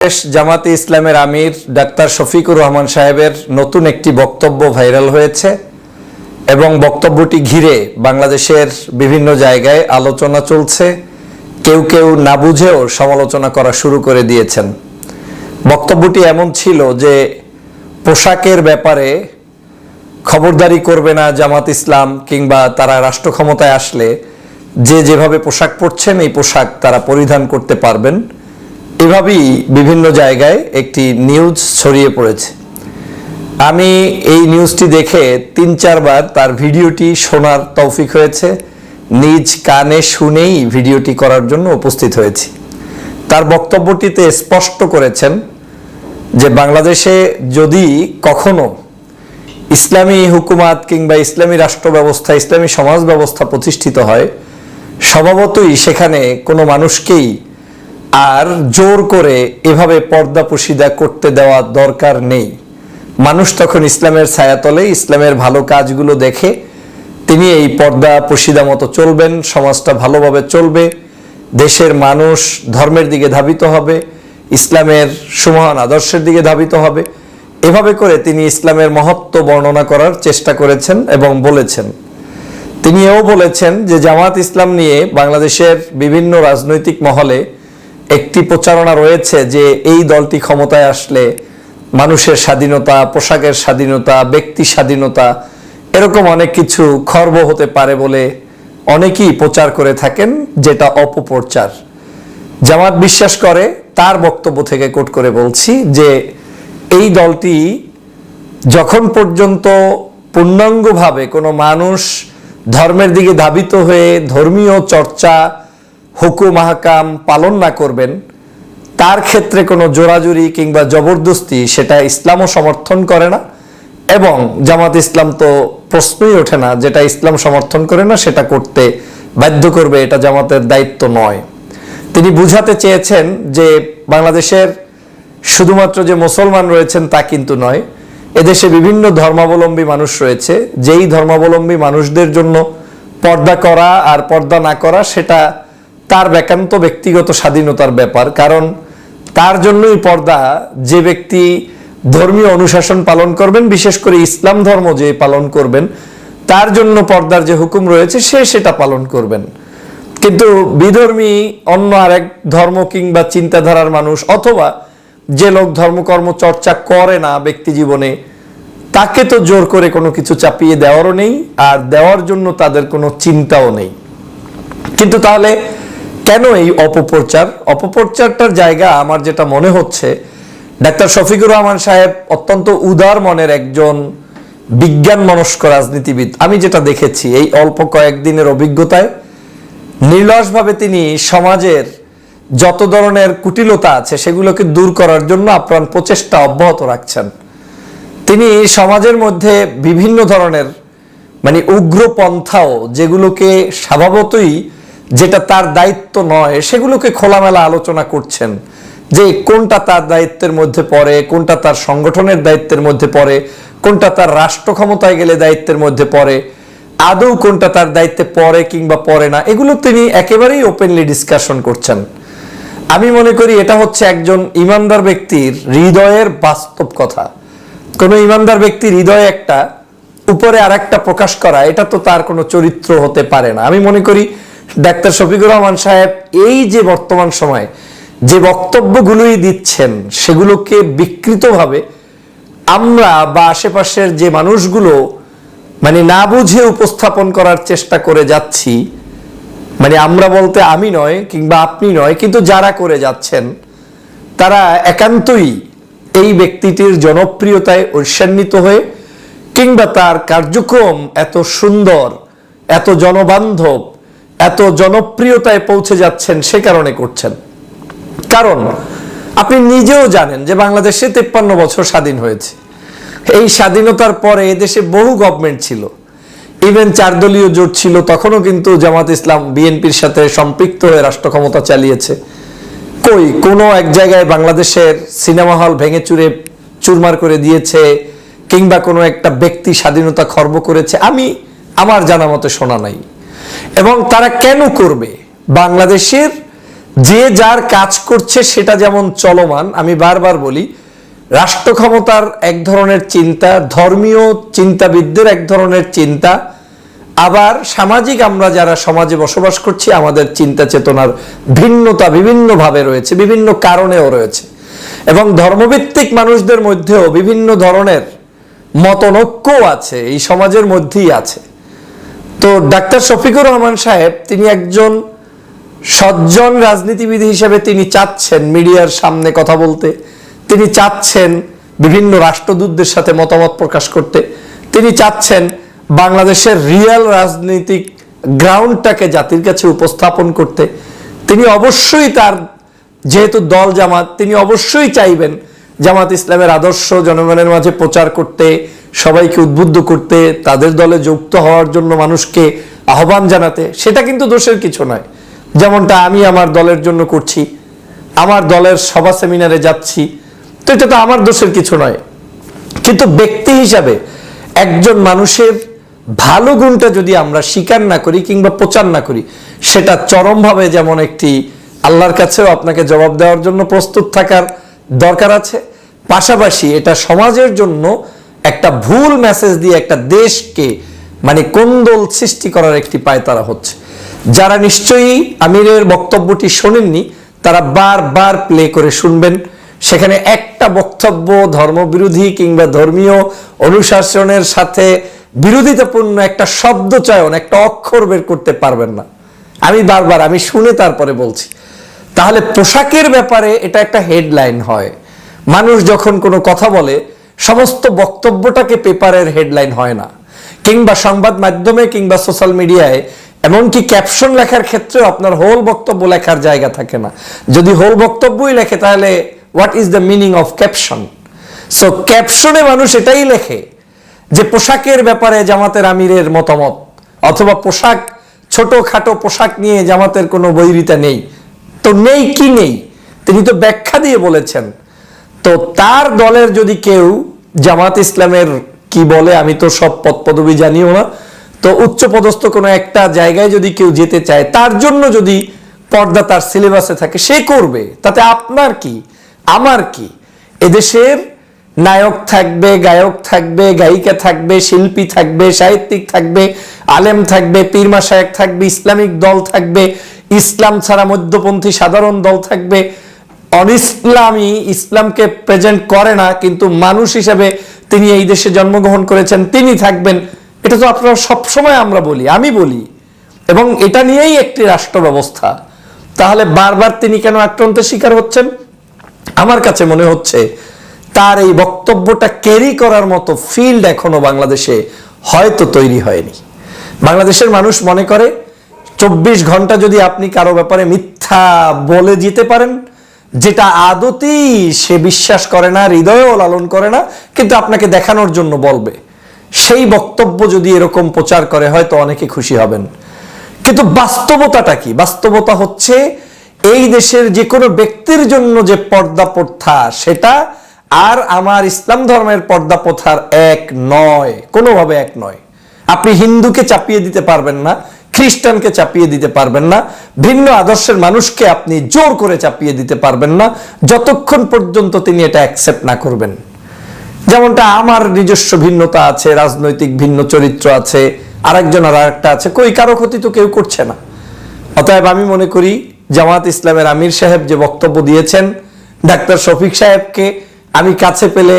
বাংলাদেশ জামাতে ইসলামের আমির ডাক্তার শফিকুর রহমান সাহেবের নতুন একটি বক্তব্য ভাইরাল হয়েছে এবং বক্তব্যটি ঘিরে বাংলাদেশের বিভিন্ন জায়গায় আলোচনা চলছে। কেউ কেউ না বুঝেও সমালোচনা করা শুরু করে দিয়েছেন। বক্তব্যটি এমন ছিল যে পোশাকের ব্যাপারে খবরদারি করবে না জামাত ইসলাম কিংবা তারা রাষ্ট্র ক্ষমতায় আসলে যে যেভাবে পোশাক পরছেন, এই পোশাক তারা পরিধান করতে পারবেন। এভাবেই বিভিন্ন জায়গায় একটি নিউজ ছড়িয়ে পড়েছে। আমি এই নিউজটি দেখে তিন চারবার তার ভিডিওটি শোনার তৌফিক হয়েছে। নিজ কানে শুনেই ভিডিওটি করার জন্য উপস্থিত হয়েছি। তার বক্তব্যটিতে স্পষ্ট করেছেন যে বাংলাদেশে যদি কখনো ইসলামী হুকুমাত কিংবা ইসলামী রাষ্ট্র ব্যবস্থা ইসলামী সমাজ ব্যবস্থা প্রতিষ্ঠিত হয়, স্বভাবতই সেখানে কোনো মানুষকেই আর জোর করে এভাবে পর্দা পুশিদা করতে দেওয়া দরকার নেই। মানুষ তখন ইসলামের ছায়াতলে ইসলামের ভালো কাজগুলো দেখে তিনি এই পর্দা পুশিদা মতো চলবেন, সমাজটা ভালোভাবে চলবে, দেশের মানুষ ধর্মের দিকে ধাবিত হবে, ইসলামের সুমহান আদর্শের দিকে ধাবিত হবে। এভাবে করে তিনি ইসলামের মহত্ব বর্ণনা করার চেষ্টা করেছেন এবং বলেছেন। তিনি এও বলেছেন যে জামাত ইসলাম নিয়ে বাংলাদেশের বিভিন্ন রাজনৈতিক মহলে একটি প্রচারণা রয়েছে যে এই দলটি ক্ষমতায় আসলে মানুষের স্বাধীনতা, পোশাকের স্বাধীনতা, ব্যক্তি স্বাধীনতা, এরকম অনেক কিছু খর্ব হতে পারে বলে অনেকেই প্রচার করে থাকেন, যেটা অপপ্রচার। জামাত বিশ্বাস করে, তার বক্তব্য থেকে কোট করে বলছি যে এই দলটি যখন পর্যন্ত পূর্ণাঙ্গভাবে কোনো মানুষ ধর্মের দিকে ধাবিত হয়ে ধর্মীয় চর্চা হুকুম হাকাম পালন না করবেন, তার ক্ষেত্রে কোনো জোরাজুরি কিংবা জবরদস্তি সেটা ইসলামও সমর্থন করে না এবং জামাত ইসলাম তো প্রশ্নই ওঠে না যেটা ইসলাম সমর্থন করে না সেটা করতে বাধ্য করবে, এটা জামাতের দায়িত্ব নয়। তিনি বুঝাতে চেয়েছেন যে বাংলাদেশের শুধুমাত্র যে মুসলমান রয়েছেন তা কিন্তু নয়, এদেশে বিভিন্ন ধর্মাবলম্বী মানুষ রয়েছে, যেই ধর্মাবলম্বী মানুষদের জন্য পর্দা করা আর পর্দা না করা সেটা তার একান্ত ব্যক্তিগত স্বাধীনতার ব্যাপার, কারণ তার জন্যই পর্দা, যে ব্যক্তি ধর্মীয় অনুশাসন পালন করবেন, বিশেষ করে ইসলাম ধর্ম যে পালন করবেন, তার জন্য পর্দার যে হুকুম রয়েছে, সে সেটা পালন করবেন। কিন্তু বিধর্মী, অন্য আরেক ধর্ম কিংবা চিন্তাধারার মানুষ অথবা যে লোক ধর্মকর্ম চর্চা করে না ব্যক্তি জীবনে, তাকে তো জোর করে কোনো কিছু চাপিয়ে দেওয়ারও নেই, আর দেওয়ার জন্য তাদের কোনো চিন্তাও নেই। কিন্তু তাহলে কেন এই অপপ্রচার? অপপ্রচারটার জায়গা আমার যেটা মনে হচ্ছে, ডাক্তার শফিকুর রহমান সাহেব অত্যন্ত উদার মনের একজন বিজ্ঞান মনস্ক রাজনীতিবিদ। আমি যেটা দেখেছি এই অল্প কয়েকদিনের অভিজ্ঞতায় নির্লসভাবে তিনি সমাজের যত ধরনের কুটিলতা আছে সেগুলোকে দূর করার জন্য আপ্রাণ প্রচেষ্টা অব্যাহত রাখছেন। তিনি সমাজের মধ্যে বিভিন্ন ধরনের মানে উগ্র পন্থাও যেগুলোকে স্বভাবতই যেটা তার দায়িত্ব নয়, সেগুলোকে খোলামেলা আলোচনা করছেন। যে কোনটা তার দায়িত্বের মধ্যে পড়ে, কোনটা তার সংগঠনের দায়িত্বের মধ্যে পড়ে, কোনটা তার রাষ্ট্র ক্ষমতায় গেলে দায়িত্বের মধ্যে পড়ে, আদৌ কোনটা তার দায়িত্বে পড়ে কিংবা পড়ে না, এগুলো তিনি একেবারেই ওপেনলি ডিসকাশন করছেন। আমি মনে করি এটা হচ্ছে একজন ইমানদার ব্যক্তির হৃদয়ের বাস্তব কথা। কোনো ইমানদার ব্যক্তির হৃদয়ে একটা, উপরে আর একটা প্রকাশ করা, এটা তো তার কোনো চরিত্র হতে পারে না। আমি মনে করি ডাক্তার শফিকুর রহমান সাহেব, এই যে বর্তমান সময়ে যে বক্তব্যগুলোই দিচ্ছেন, সেগুলোকে বিকৃতভাবে আমরা বা আশেপাশের যে মানুষগুলো মানে না বুঝে উপস্থাপন করার চেষ্টা করে যাচ্ছি মানে আমরা বলতে আমি নয় কিংবা আপনি নয়, কিন্তু যারা করে যাচ্ছেন, তারা একান্তই এই ব্যক্তিটির জনপ্রিয়তায় ঈর্ষান্বিত হয়ে কিংবা তার কার্যক্রম এত সুন্দর, এত জনবান্ধব এত জনপ্রিয়তায় পৌঁছে যাচ্ছেন সে কারণে করছেন। কারণ আপনি নিজেও জানেন যে বাংলাদেশে তেপ্পান্ন বছর স্বাধীন হয়েছে। এই স্বাধীনতার পরে এদেশে বহু গভর্নমেন্ট ছিল। ইভেন চার দলীয় জোট ছিল, তখনও কিন্তু জামাত ইসলাম, বিএনপির সাথে সম্পৃক্ত হয়ে রাষ্ট্র ক্ষমতা চালিয়েছে। কই, কোনো এক জায়গায় বাংলাদেশের সিনেমা হল ভেঙে চুরে চুরমার করে দিয়েছে, কিংবা কোনো একটা ব্যক্তি স্বাধীনতা খর্ব করেছে, আমি আমার জানা মতে শোনা নাই। এবং তারা কেন করবে? বাংলাদেশের যে যার কাজ করছে সেটা যেমন চলমান, আমি বারবার বলি, রাষ্ট্র ক্ষমতার এক ধরনের চিন্তা, ধর্মীয় চিন্তাবিদদের এক ধরনের চিন্তা, আবার সামাজিক আমরা যারা সমাজে বসবাস করছি, আমাদের চিন্তা চেতনার ভিন্নতা বিভিন্নভাবে রয়েছে, বিভিন্ন কারণেও রয়েছে। এবং ধর্মভিত্তিক মানুষদের মধ্যেও বিভিন্ন ধরনের মতনৈক্যও আছে, এই সমাজের মধ্যেই আছে। তো ডাক্তার শফিকুর রহমান সাহেব, তিনি একজন সজ্জন রাজনীতিবিদ হিসেবে তিনি চাচ্ছেন মিডিয়ার সামনে কথা বলতে। তিনি চাচ্ছেন বিভিন্ন রাষ্ট্রদূতদের সাথে মতামত প্রকাশ করতে। তিনি চাচ্ছেন বাংলাদেশের রিয়েল রাজনৈতিক গ্রাউন্ডটাকে জাতির কাছে উপস্থাপন করতে। তিনি অবশ্যই তার যেহেতু দল জামাত, তিনি অবশ্যই চাইবেন জামাত ইসলামের আদর্শ জনগণের মাঝে প্রচার করতে। সবাইকে উদ্বুদ্ধ করতে, তাদের দলে যুক্ত হওয়ার জন্য মানুষকে আহ্বান জানাতে, সেটা কিন্তু দোষের কিছু নয়। যেমনটা আমি আমার দলের জন্য করছি, আমার দলের সভা সেমিনারে যাচ্ছি, তো এটা তো আমার দোষের কিছু নয়। কিন্তু ব্যক্তি হিসাবে একজন মানুষের ভালো গুণটা যদি আমরা স্বীকার না করি কিংবা প্রচার না করি, সেটা চরমভাবে যেমন একটি আল্লাহর কাছেও আপনাকে জবাব দেওয়ার জন্য প্রস্তুত থাকার দরকার আছে, পাশাপাশি এটা সমাজের জন্য একটা ভুল মেসেজ দিয়ে একটা দেশকে মানে কোন্দল সৃষ্টি করার একটি পায়তারা হচ্ছে। যারা নিশ্চয়ই আমিরের বক্তব্যটি শোনেননি, তারা বারবার প্লে করে শুনবেন। সেখানে একটা বক্তব্য ধর্মবিরোধী কিংবা ধর্মীয় অনুশাসনের সাথে বিরোধিতাপূর্ণ একটা শব্দ চয়ন, একটা অক্ষর বের করতে পারবেন না। আমি বারবার, আমি শুনে তারপরে বলছি। তাহলে পোশাকের ব্যাপারে এটা একটা হেডলাইন হয়। মানুষ যখন কোনো কথা বলে সমস্ত বক্তব্যটাকে পেপারের হেডলাইন হয় না। কিংবা সংবাদ মাধ্যমে কিংবা সোশ্যাল মিডিয়ায় এমনকি ক্যাপশন লেখার ক্ষেত্রেও আপনার হোল বক্তব্য লেখার জায়গা থাকে না। যদি হোল বক্তব্যই লেখে, তাহলে what is the meaning of caption so ক্যাপশনে মানুষ এটাই লেখে যে পোশাকের ব্যাপারে জামাতের আমিরের মতামত, অথবা পোশাক ছোট খাটো পোশাক নিয়ে জামাতের কোনো বৈরিতা নেই। তো নেই কি নেই? তিনি তো ব্যাখ্যা দিয়ে বলেছেন। তো তার দলের যদি কেউ জামাত ইসলামের কি বলে, আমি তো সব পদ পদবি জানিও না। তো উচ্চ পদস্থ কোনো একটা জায়গায় যদি কেউ যেতে চায়, তার জন্য যদি পর্দা তার সিলেবাসে থাকে, সে করবে। তাতে আপনার কি? আমার কি? এদেশের নায়ক থাকবে, গায়ক থাকবে, গায়িকা থাকবে, শিল্পী থাকবে, সাহিত্যিক থাকবে, আলেম থাকবে পীরমা শায়েক থাকবে, ইসলামিক দল থাকবে, ইসলাম ছাড়া মধ্যপন্থী সাধারণ দল থাকবে। অনিসলামী ইসলামকে প্রেজেন্ট করে না, কিন্তু মানুষ হিসেবে তিনি এই দেশে জন্মগ্রহণ করেছেন, তিনি থাকবেন। এটা তো আপনারা সবসময় আমরা বলি, আমি বলি। এবং এটা নিয়েই একটি রাষ্ট্র ব্যবস্থা তাহলে বারবার তিনি কেন আক্রান্তের শিকার হচ্ছেন? আমার কাছে মনে হচ্ছে, তার এই বক্তব্যটা ক্যারি করার মতো ফিল্ড এখনও বাংলাদেশে হয়তো তৈরি হয়নি। বাংলাদেশের মানুষ মনে করে, চব্বিশ ঘণ্টা যদি আপনি কারও ব্যাপারে মিথ্যা বলে যেতে পারেন যেটা আদতেই সে বিশ্বাস করে না, হৃদয়েও লালন করে না, কিন্তু আপনাকে দেখানোর জন্য বলবে। সেই বক্তব্য যদি এরকম প্রচার করে, হয়তো অনেকে খুশি হবেন। কিন্তু বাস্তবতাটা কি? বাস্তবতা হচ্ছে, এই দেশের যে কোনো ব্যক্তির জন্য যে পর্দা প্রথা, সেটা আর আমার ইসলাম ধর্মের পর্দা প্রথার এক নয়, কোনোভাবে এক নয়। আপনি হিন্দুকে চাপিয়ে দিতে পারবেন না খ্রিস্টানকে চাপিয়ে দিতে পারবেন না, ভিন্ন আদর্শের মানুষকে আপনি জোর করে চাপিয়ে দিতে পারবেন না, যতক্ষণ পর্যন্ত তিনি এটা অ্যাকসেপ্ট না করবেন। যেমনটা আমার নিজস্ব ভিন্নতা আছে, রাজনৈতিক ভিন্ন চরিত্র আছে, আরেকজন আর একটা আছে, কই কারও ক্ষতি তো কেউ করছে না। অতএব আমি মনে করি জামাত ইসলামের আমির সাহেব যে বক্তব্য দিয়েছেন, ডাক্তার শফিক সাহেবকে আমি কাছে পেলে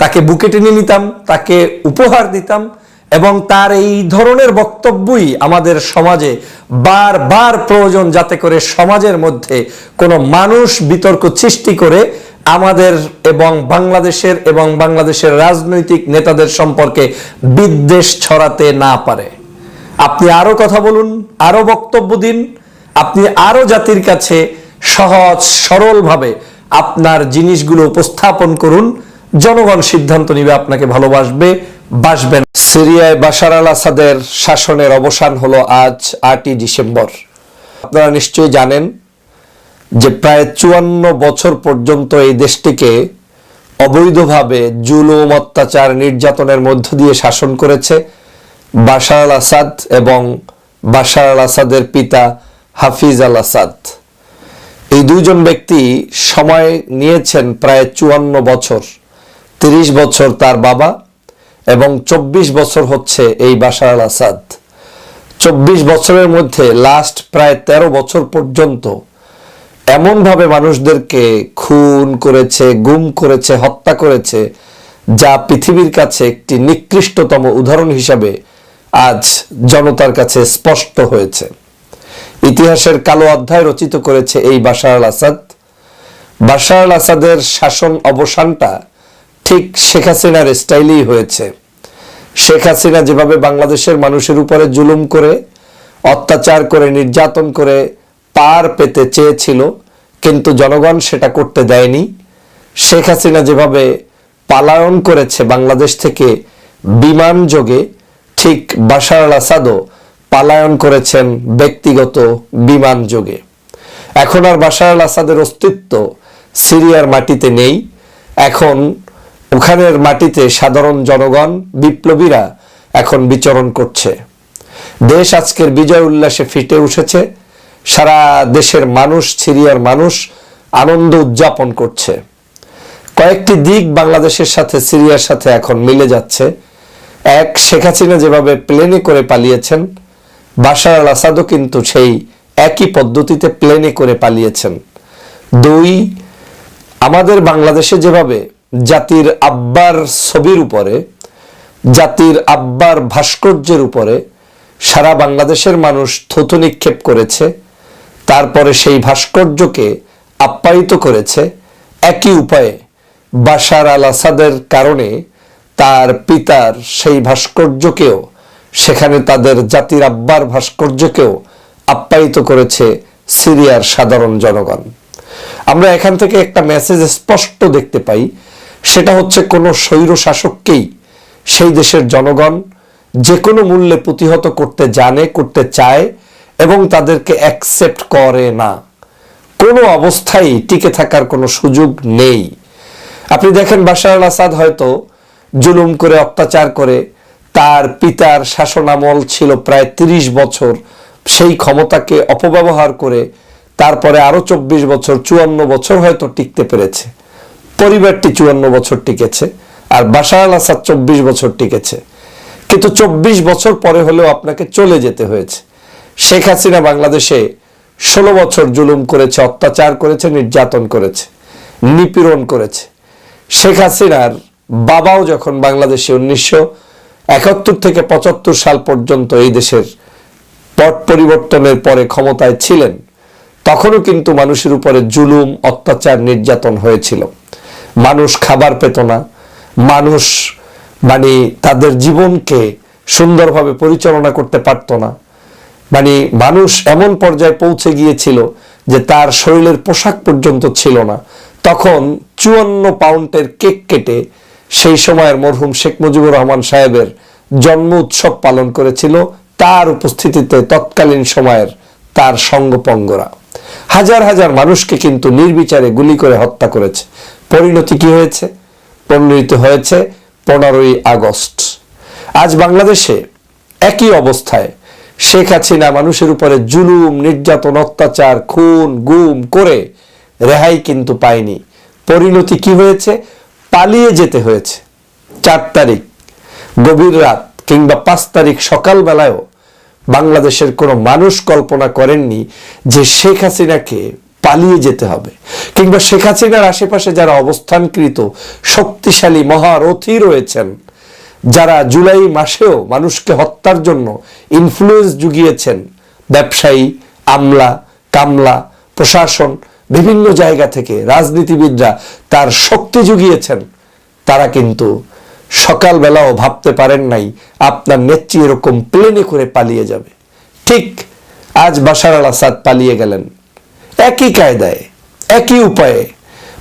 তাকে বুকে টেনে নিতাম, তাকে উপহার দিতাম এবং তার এই ধরনের বক্তব্যই আমাদের সমাজে বারবার প্রয়োজন যাতে করে সমাজের মধ্যে কোনো মানুষ বিতর্ক সৃষ্টি করে আমাদের এবং বাংলাদেশের এবং বাংলাদেশের রাজনৈতিক নেতাদের সম্পর্কে বিদ্বেষ ছড়াতে না পারে। আপনি আরও কথা বলুন, আরও বক্তব্য দিন, আপনি আরও জাতির কাছে সহজ, সরলভাবে আপনার জিনিসগুলো উপস্থাপন করুন। জনগণ সিদ্ধান্ত নিবে, আপনাকে ভালোবাসবে। বাসবেন। সিরিয়ায় বাশার আল আসাদের শাসনের অবসান হলো আজ আটই ডিসেম্বর। আপনারা নিশ্চয়ই জানেন যে প্রায় চুয়ান্ন বছর পর্যন্ত এই দেশটিকে অবৈধভাবে জুলুম, অত্যাচার, নির্যাতনের মধ্য দিয়ে শাসন করেছে বাশার আল আসাদ এবং বাশার আল আসাদের পিতা হাফিজ আল আসাদ। এই দুজন ব্যক্তি সময় নিয়েছেন প্রায় চুয়ান্ন বছর, তিরিশ বছর তার বাবা এবং চব্বিশ বছর হচ্ছে এই বাশার আল আসাদ। চব্বিশ বছরের মধ্যে লাস্ট প্রায় ১৩ বছর পর্যন্ত এমনভাবে মানুষদেরকে খুন করেছে, গুম করেছে, হত্যা করেছে, যা পৃথিবীর কাছে একটি নিকৃষ্টতম উদাহরণ হিসাবে আজ জনতার কাছে স্পষ্ট হয়েছে। ইতিহাসের কালো অধ্যায় রচিত করেছে এই বাশার আল আসাদ। বাশার আল আসাদের শাসন অবসানটা ঠিক শেখ হাসিনার স্টাইলেই হয়েছে। শেখ হাসিনা যেভাবে বাংলাদেশের মানুষের উপরে জুলুম করে, অত্যাচার করে, নির্যাতন করে পার পেতে চেয়েছিল, কিন্তু জনগণ সেটা করতে দেয়নি। শেখ হাসিনা যেভাবে পালায়ন করেছে বাংলাদেশ থেকে বিমান যোগে, ঠিক বাশার আল আসাদও পালায়ন করেছেন ব্যক্তিগত বিমান যোগে। এখন আর বাশার আল আসাদের অস্তিত্ব সিরিয়ার মাটিতে নেই। এখন ওখানের মাটিতে সাধারণ জনগণ, বিপ্লবীরা এখন বিচরণ করছে। দেশ আজকের বিজয় উল্লাসে ফিটে উঠেছে। সারা দেশের মানুষ, সিরিয়ার মানুষ আনন্দ উদযাপন করছে। কয়েকটি দিক বাংলাদেশের সাথে, সিরিয়ার সাথে এখন মিলে যাচ্ছে। এক, শেখ হাসিনা যেভাবে প্লেনে করে পালিয়েছেন, বাশার আল আসাদও কিন্তু সেই একই পদ্ধতিতে প্লেনে করে পালিয়েছেন। দুই, আমাদের বাংলাদেশে যেভাবে জাতির আব্বার ছবির উপরে, জাতির আব্বার ভাস্কর্যের উপরে সারা বাংলাদেশের মানুষ থুতু নিক্ষেপ করেছে, তারপরে সেই ভাস্কর্যকে আপ্যায়িত করেছে। একই উপায়ে বাশার আল আসাদের কারণে তার পিতার সেই ভাস্কর্যকেও, সেখানে তাদের জাতির আব্বার ভাস্কর্যকেও আপ্যায়িত করেছে সিরিয়ার সাধারণ জনগণ। আমরা এখান থেকে একটা মেসেজ স্পষ্ট দেখতে পাই সেটা হচ্ছে কোনো স্বৈর শাসককেই সেই দেশের জনগণ যে কোনো মূল্যে প্রতিহত করতে জানে, করতে চায় এবং তাদেরকে অ্যাকসেপ্ট করে না। কোনো অবস্থায় টিকে থাকার কোনো সুযোগ নেই। আপনি দেখেন বাশার আল আসাদ হয়তো জুলুম করে, অত্যাচার করে, তার পিতার শাসনামল ছিল প্রায় তিরিশ বছর। সেই ক্ষমতাকে অপব্যবহার করে তারপরে আরও চব্বিশ বছর, চুয়ান্ন বছর হয়তো টিকতে পেরেছে। পরিবারটি চুয়ান্ন বছর টিকেছে, আর বাশার আল আসাদ চব্বিশ বছর টিকেছে। কিন্তু চব্বিশ বছর পরে হলেও আপনাকে চলে যেতে হয়েছে। শেখ হাসিনা বাংলাদেশে ষোলো বছর জুলুম করেছে, অত্যাচার করেছে, নির্যাতন করেছে, নিপীড়ন করেছে। শেখ হাসিনার বাবাও যখন বাংলাদেশে উনিশশো একাত্তর থেকে পঁচাত্তর সাল পর্যন্ত এই দেশের পট পরিবর্তনের পরে ক্ষমতায় ছিলেন, তখনও কিন্তু মানুষের উপরে জুলুম, অত্যাচার, নির্যাতন হয়েছিল। মানুষ খাবার পেত না। মানুষ মানে তাদের জীবনকে সুন্দরভাবে পরিচালনা করতে পারতো না। মানে মানুষ এমন পর্যায়ে পৌঁছে গিয়েছিল যে তার শরীরের পোশাক পর্যন্ত ছিল না। তখন চুয়ান্ন পাউন্ডের কেক কেটে সেই সময়ের মরহুম শেখ মুজিবুর রহমান সাহেবের জন্ম উৎসব পালন করেছিল। তার উপস্থিতিতে তৎকালীন সময়ের তার সঙ্গপঙ্গরা। হাজার হাজার মানুষকে কিন্তু নির্বিচারে গুলি করে হত্যা করেছে। পরিণতি কি হয়েছে? পরিণতি হয়েছে পনেরোই আগস্ট। আজ বাংলাদেশে একই অবস্থায় শেখ হাসিনা মানুষের উপরে জুলুম, নির্যাতন, অত্যাচার, খুন, গুম করে রেহাই কিন্তু পায়নি। পরিণতি কি হয়েছে? পালিয়ে যেতে হয়েছে। চার তারিখ, গভীর রাত কিংবা পাঁচ তারিখ সকালবেলায়ও বাংলাদেশের কোনো মানুষ কল্পনা করেননি যে শেখ হাসিনাকে পালিয়ে যেতে হবে। কিংবা শেখ হাসিনার আশেপাশে যারা অবস্থানকৃত, শক্তিশালী, মহারথী রয়েছেন, যারা জুলাই মাসেও মানুষকে হত্যার জন্য ইনফ্লুয়েন্স জুগিয়েছেন, ব্যবসায়ী, আমলা, কামলা, প্রশাসন, বিভিন্ন জায়গা থেকে রাজনীতিবিদরা তার শক্তি জুগিয়েছেন, তারা কিন্তু সকালবেলাও ভাবতে পারেন নাই, আপনার নেত্রী এরকম প্লেনে করে পালিয়ে যাবে। ঠিক আজ বাশার আল আসাদ পালিয়ে গেলেন। একই কায়দায়, একই উপায়ে,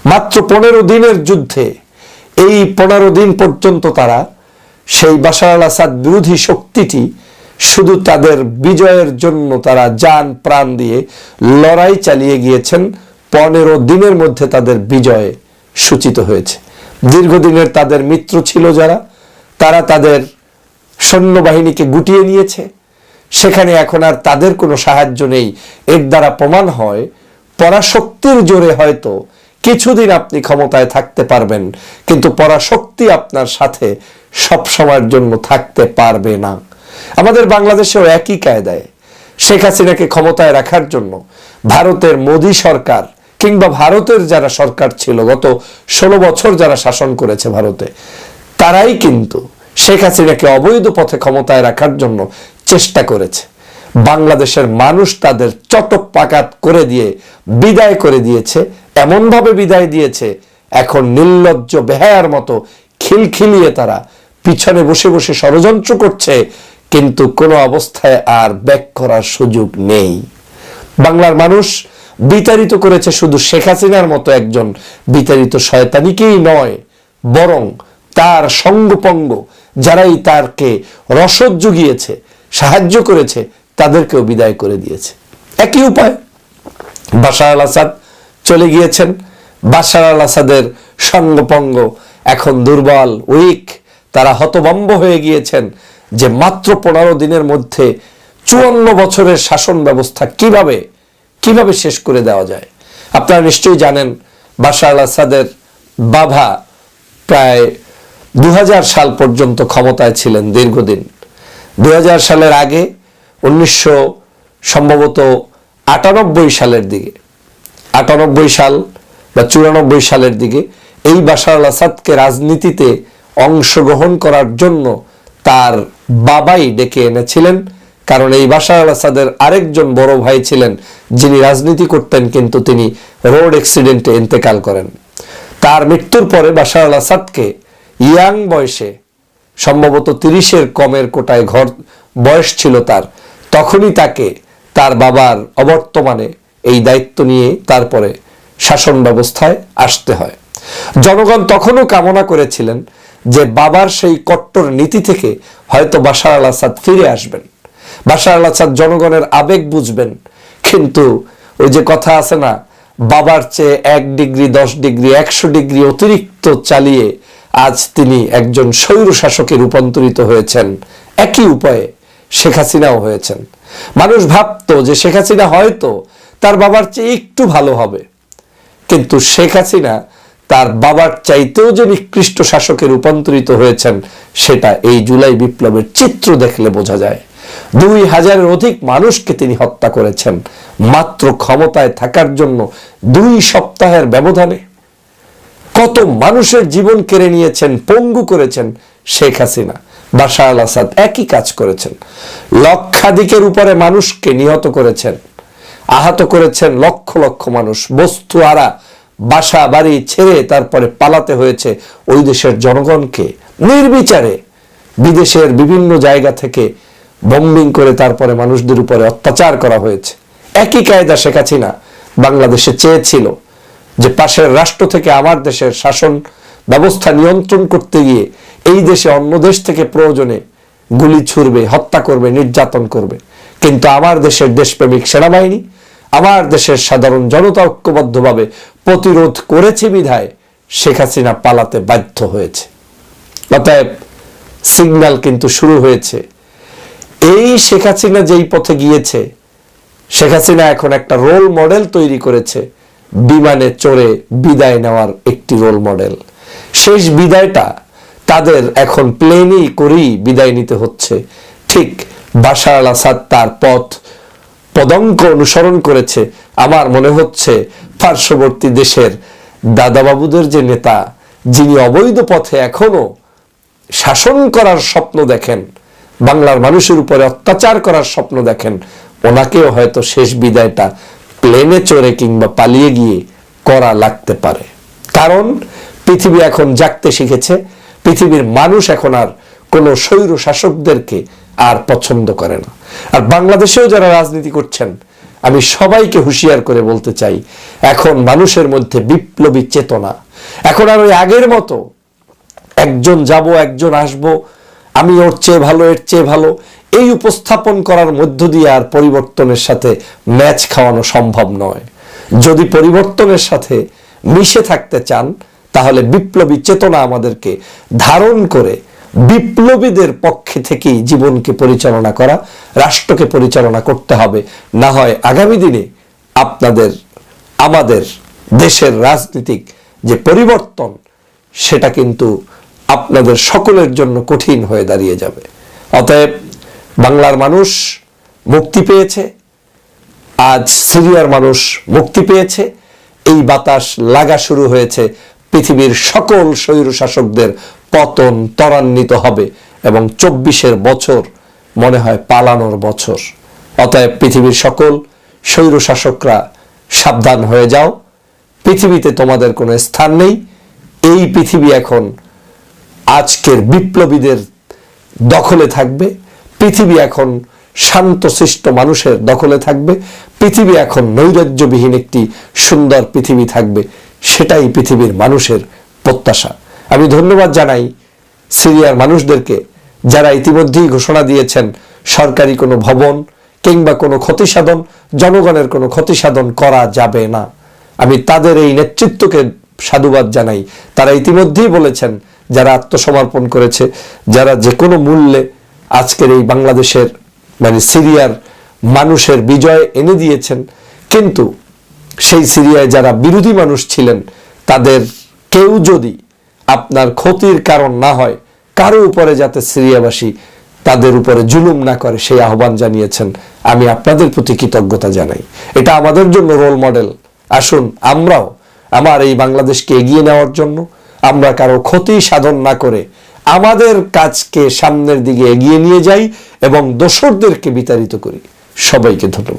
মাত্র পনেরো দিনের যুদ্ধে, এই পনেরো দিন পর্যন্ত তারা সেই বাশার আল আসাদ বিরোধী শক্তিটি শুধু তাদের বিজয়ের জন্য তারা যান প্রাণ দিয়ে লড়াই চালিয়ে গিয়েছেন। পনেরো দিনের মধ্যে তাদের বিজয় সূচিত হয়েছে। দীর্ঘদিনের তাদের মিত্র ছিল যারা, তারা তাদের সৈন্যবাহিনীকে গুটিয়ে নিয়েছে। সেখানে এখন আর তাদের কোনো সাহায্য নেই। এর দ্বারা প্রমাণ হয় পরাশক্তির জোরে হয়তো কিছুদিন আপনি ক্ষমতায় থাকতে পারবেন, কিন্তু পরাশক্তি আপনার সাথে সব সময়ের জন্য থাকতে পারবে না। আমাদের বাংলাদেশেও একই কায়দায় শেখ হাসিনাকে ক্ষমতায় রাখার জন্য ভারতের মোদী সরকার কিংবা ভারতের যারা সরকার ছিল গত ষোলো বছর যারা শাসন করেছে ভারতে, তারাই কিন্তু শেখ হাসিনাকে অবৈধ পথে ক্ষমতায় রাখার জন্য চেষ্টা করেছে। বাংলাদেশের মানুষ তাদের চটক পাকাত করে দিয়ে, বিদায় করে দিয়েছে, এমনভাবে বিদায় দিয়েছে, এখন নির্লজ্জ বেহায়ার মতো খিলখিলিয়ে তারা পিছনে বসে বসে ষড়যন্ত্র করছে, কিন্তু কোনো অবস্থায় আর ব্যাক করার সুযোগ নেই। বাংলার মানুষ বিতাড়িত করেছে শুধু শেখ হাসিনার মতো একজন বিতাড়িত শয়তানিকেই নয়, বরং তার সঙ্গপঙ্গ, যারাই তারকে রসদ জুগিয়েছে, সাহায্য করেছে তাদেরকেও বিদায় করে দিয়েছে। একই উপায়, বাশার আল আসাদ চলে গিয়েছেন। বাশার আল আসাদের সঙ্গপঙ্গ এখন দুর্বল, উইক। তারা হতবম্ব হয়ে গিয়েছেন যে মাত্র পনেরো দিনের মধ্যে চুয়ান্ন বছরের শাসন ব্যবস্থা কীভাবে কীভাবে শেষ করে দেওয়া যায়? আপনারা নিশ্চয়ই জানেন, বাশার আল আসাদের বাবা প্রায় দু হাজার সাল পর্যন্ত ক্ষমতায় ছিলেন দীর্ঘদিন। দু হাজার সালের আগে উনিশশো সম্ভবত আটানব্বই সালের দিকে, আটানব্বই সাল বা চুরানব্বই সালের দিকে এই বাশার আল আসাদকে রাজনীতিতে অংশগ্রহণ করার জন্য তার বাবাই ডেকে এনেছিলেন। কারণ এই বাশার আল আসাদের আরেকজন বড় ভাই ছিলেন, যিনি রাজনীতি করতেন কিন্তু তিনি রোড অ্যাক্সিডেন্টে ইন্তেকাল করেন। তার মৃত্যুর পরে বাশার আল আসাদকে ইয়াং বয়সে, সম্ভবত তিরিশের কমের কোটায় ঘর বয়স ছিল তার তখনই তাকে তার বাবার অবর্তমানে এই দায়িত্ব নিয়ে তারপরে শাসন ব্যবস্থায় আসতে হয়। জনগণ তখনও কামনা করেছিলেন যে বাবার সেই কট্টর নীতি থেকে হয়তো বাশার আল আসাদ ফিরে আসবেন। বাশার আল আসাদ জনগণের আবেগ বুঝবেন, কিন্তু ওই যে কথা আছে না, বাবার চেয়ে এক ডিগ্রি, দশ ডিগ্রি, একশো ডিগ্রি অতিরিক্ত চালিয়ে আজ তিনি একজন স্বৈর শাসকে রূপান্তরিত হয়েছেন। একই উপায়ে শেখ হাসিনাও হয়েছেন। মানুষ ভাবতো যে শেখ হাসিনা হয়তো তার বাবার চেয়ে একটু ভালো হবে। কিন্তু শেখ হাসিনা তার বাবার চাইতেও যে নিকৃষ্ট শাসকে রূপান্তরিত হয়েছেন, সেটা এই জুলাই বিপ্লবের চিত্র দেখলে বোঝা যায়। দুই হাজারের অধিক মানুষকে তিনি হত্যা করেছেন, মাত্র ক্ষমতায় থাকার জন্য দুই সপ্তাহের ব্যবধানে। কত মানুষের জীবন কেড়ে নিয়েছেন, পঙ্গু করেছেন শেখ হাসিনা। বাশার আল আসাদ একই কাজ করেছেন। লক্ষাধিকের উপরে মানুষকে নিহত করেছেন, আহত করেছেন লক্ষ লক্ষ মানুষ। বস্তু আরা বাসা, বাড়ি ছেড়ে তারপরে পালাতে হয়েছে ওই দেশের জনগণকে। নির্বিচারে বিদেশের বিভিন্ন জায়গা থেকে বম্বিং করে তারপরে মানুষদের উপরে অত্যাচার করা হয়েছে। একই কায়দা শেখ হাসিনা বাংলাদেশে চেয়েছিল যে পাশের রাষ্ট্র থেকে আমার দেশের শাসন ব্যবস্থা নিয়ন্ত্রণ করতে গিয়ে এই দেশে অন্য দেশ থেকে প্রয়োজনে গুলি ছুড়বে, হত্যা করবে, নির্যাতন করবে। কিন্তু আমার দেশের দেশপ্রেমিক সেনাবাহিনী, আমার দেশের সাধারণ জনতা ঐক্যবদ্ধভাবে প্রতিরোধ করেছে বিধায় শেখ হাসিনা পালাতে বাধ্য হয়েছে। অতএব সিগন্যাল কিন্তু শুরু হয়েছে। এই শেখ হাসিনা যেই পথে গিয়েছে, শেখ হাসিনা এখন একটা রোল মডেল তৈরি করেছে, বিমানে চড়ে বিদায় নেওয়ার একটি রোল মডেল শেষ বিদায়টা তাদের এখন প্লেনই করেই বিদায় নিতে হচ্ছে। ঠিক বাশার আল আসাদ তার পথ পদঙ্ক অনুসরণ করেছে। আমার মনে হচ্ছে পার্শ্ববর্তী দেশের দাদাবাবুদের যে নেতা, যিনি অবৈধ পথে এখনও শাসন করার স্বপ্ন দেখেন, বাংলার মানুষের উপরে অত্যাচার করার স্বপ্ন দেখেন, ওনাকেও হয়তো শেষ বিদায়টা প্লেনে চড়ে কিংবা পালিয়ে গিয়ে করা লাগতে পারে। কারণ পৃথিবী এখন জাগতে শিখেছে, পৃথিবীর মানুষ এখন আর কোনো স্বৈর শাসকদেরকে আর পছন্দ করে না। আর বাংলাদেশেও যারা রাজনীতি করছেন, আমি সবাইকে হুঁশিয়ার করে বলতে চাই, এখন মানুষের মধ্যে বিপ্লবী চেতনা। এখন আর ওই আগের মতো একজন যাব, একজন আসব, আমি ওর চেয়ে ভালো, এর চেয়ে ভালো, এই উপস্থাপন করার মধ্য দিয়ে আর পরিবর্তনের সাথে ম্যাচ খাওয়ানো সম্ভব নয়। যদি পরিবর্তনের সাথে মিশে থাকতে চান তাহলে বিপ্লবী চেতনা আমাদেরকে ধারণ করে বিপ্লবীদের পক্ষে থেকেই জীবনকে পরিচালনা করা, রাষ্ট্রকে পরিচালনা করতে হবে। না হয় আগামী দিনে আপনাদের, আমাদের দেশের রাজনীতিক যে পরিবর্তন, সেটা কিন্তু আপনাদের সকলের জন্য কঠিন হয়ে দাঁড়িয়ে যাবে। অতএব বাংলার মানুষ মুক্তি পেয়েছে, আজ সিরিয়ার মানুষ মুক্তি পেয়েছে, এই বাতাস লাগা শুরু হয়েছে। পৃথিবীর সকল স্বৈর শাসকদের পতন ত্বরান্বিত হবে এবং চব্বিশের বছর মনে হয় পালানোর বছর। অতএব পৃথিবীর সকল স্বৈর শাসকরা সাবধান হয়ে যাও। পৃথিবীতে তোমাদের কোনো স্থান নেই। এই পৃথিবী এখন আজকের বিপ্লবীদের দখলে থাকবে। পৃথিবী এখন শান্তশিষ্ট মানুষের দখলে থাকবে। পৃথিবী এখন নৈরাজ্যবিহীন একটি সুন্দর পৃথিবী থাকবে। সেটাই পৃথিবীর মানুষের প্রত্যাশা। আমি ধন্যবাদ জানাই সিরিয়ার মানুষদেরকে যারা ইতিমধ্যেই ঘোষণা দিয়েছেন সরকারি কোনো ভবন কিংবা কোনো ক্ষতি সাধন জনগণের কোনো ক্ষতি সাধন করা যাবে না। আমি তাদের এই নেতৃত্বকে সাধুবাদ জানাই। তারা ইতিমধ্যেই বলেছেন, যারা আত্মসমর্পণ করেছে, যারা যে কোনো মূল্যে আজকের এই বাংলাদেশের মানে সিরিয়ার মানুষের বিজয় এনে দিয়েছেন, কিন্তু সেই সিরিয়ায় যারা বিরোধী মানুষ ছিলেন, তাদের কেউ যদি আপনার ক্ষতির কারণ না হয়, কারও উপরে যাতে সিরিয়াবাসী তাদের উপরে জুলুম না করে, সেই আহ্বান জানিয়েছেন। আমি আপনাদের প্রতি কৃতজ্ঞতা জানাই। এটা আমাদের জন্য রোল মডেল আসুন, আমরাও আমার এই বাংলাদেশকে এগিয়ে নেওয়ার জন্য, আমরা কারও ক্ষতি সাধন না করে আমাদের কাজকে সামনের দিকে এগিয়ে নিয়ে যাই এবং দোসরদেরকে বিতাড়িত করি। সবাইকে ধন্যবাদ।